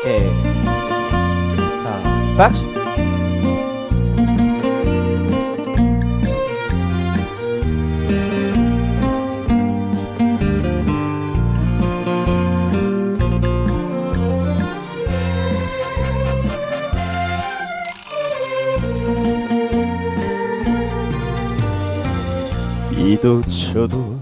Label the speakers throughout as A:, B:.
A: 오케이. 자, 박수.
B: 이도 저도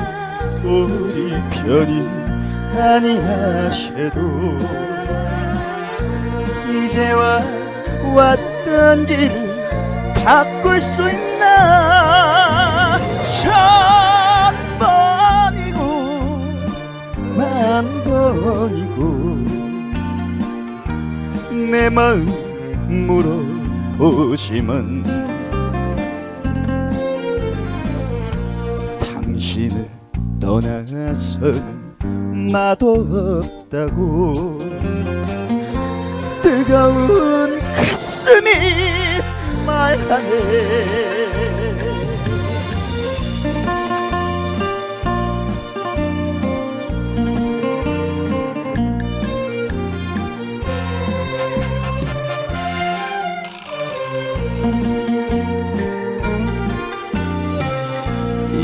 B: 우리 편이 아니하셔도 이제와 왔던 길을 바꿀 수 있나? 천 번이고 만 번이고 내 마음 물어보지만 당신을 떠나서는 나도 없다고. 뜨거운 가슴이 말하네.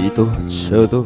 B: 이도 저도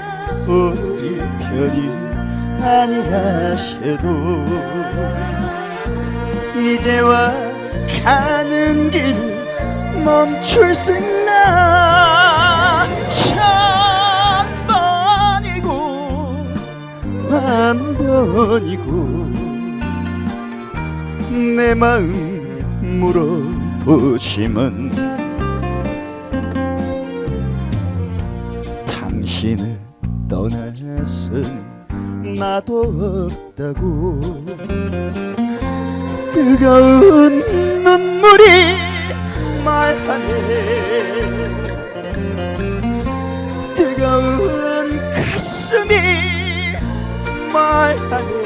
B: 우리 편이 아니라셔도 이제와 가는 길을 멈출 수 있나? 천 번이고 만 번이고 내 마음 물어보지만 당신을 떠나서는 나도 없다고. 뜨거운 눈물이 말하네 뜨거운 가슴이 말하네